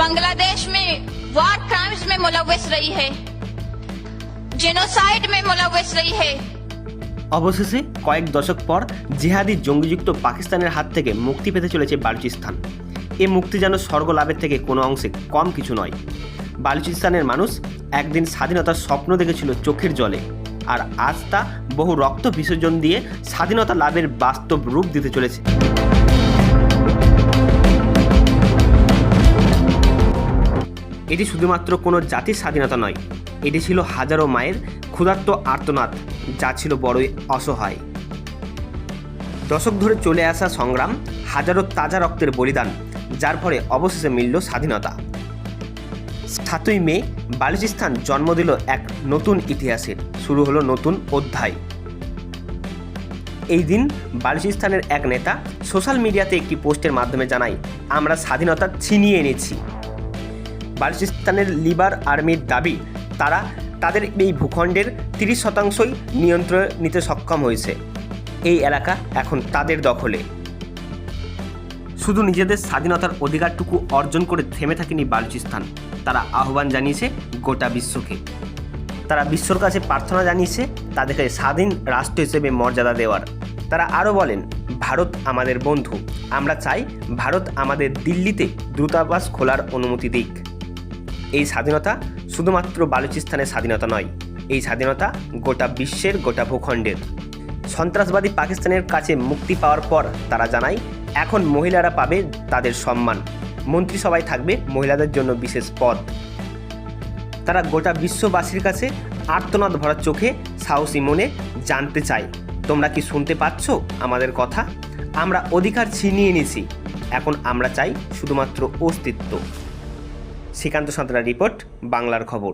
बांग्लादेश में वार क्राइम्स में मुलविस रही है जेनोसाइड में मुलविस रही है অবশেষে কয়েক দশক পর জিহাদি জঙ্গিযুক্ত পাকিস্তানের হাত থেকে মুক্তি পেতে চলেছে বালুচিস্তান এ মুক্তি যেন স্বর্গ লাভের থেকে কোনো অংশে কম কিছু নয় বালুচিস্তানের মানুষ একদিন স্বাধীনতার স্বপ্ন দেখেছিল চোখের জলে আর আজ তা বহু রক্ত বিসর্জন দিয়ে স্বাধীনতা লাভের বাস্তব রূপ দিতে চলেছে এটি শুধুমাত্র কোনো জাতির স্বাধীনতা নয়, এটি ছিল হাজারো মায়ের ক্ষুধার্ত আর্তনাদ, যা ছিল বড়ই অসহায়। দশক ধরে চলে আসা সংগ্রাম হাজারো তাজা রক্তের বলিদান, যার ফলে অবশেষে মিলল স্বাধীনতা। সাতই মে, বালুচিস্তান জন্ম দিল এক নতুন ইতিহাসের শুরু হলো নতুন অধ্যায়। এই দিন বালুচিস্তানের এক নেতা সোশ্যাল মিডিয়াতে একটি পোস্টের মাধ্যমে জানায়, আমরা স্বাধীনতা ছিনিয়ে এনেছি। বালুচিস্তানের লিবার আর্মির দাবি, তারা তাদের এই ভূখণ্ডের তিরিশ শতাংশই নিয়ন্ত্রণে নিতে সক্ষম হয়েছে। এই এলাকা এখন তাদের দখলে। শুধু নিজেদের স্বাধীনতার অধিকারটুকু অর্জন করে থেমে থাকেনি বালুচিস্তান, তারা আহ্বান জানিয়েছে গোটা বিশ্বকে। তারা বিশ্বর কাছে প্রার্থনা জানিয়েছে তাদেরকে স্বাধীন রাষ্ট্র হিসেবে মর্যাদা দেওয়ার। তারা আরও বলেন, ভারত আমাদের বন্ধু, আমরা চাই ভারত আমাদের দিল্লিতে দূতাবাস খোলার অনুমতি দিক। এই স্বাধীনতা শুধুমাত্র বালুচিস্তানের স্বাধীনতা নয়, এই স্বাধীনতা গোটা বিশ্বের গোটা ভূখণ্ডের। সন্ত্রাসবাদী পাকিস্তানের কাছে মুক্তি পাওয়ার পর তারা জানায়, এখন মহিলারা পাবে তাদের সম্মান। মন্ত্রিসভায় থাকবে মহিলাদের জন্য বিশেষ পদ। তারা গোটা বিশ্ববাসীর কাছে আর্তনাদ ভরা চোখে সাহসী মনে জানতে চায়। তোমরা কি শুনতে পাচ্ছ আমাদের কথা? আমরা অধিকার ছিনিয়ে নিয়েছি এখন আমরা চাই শুধুমাত্র অস্তিত্ব। শ্রীকান্ত সাঁতরা রিপোর্ট বাংলার খবর।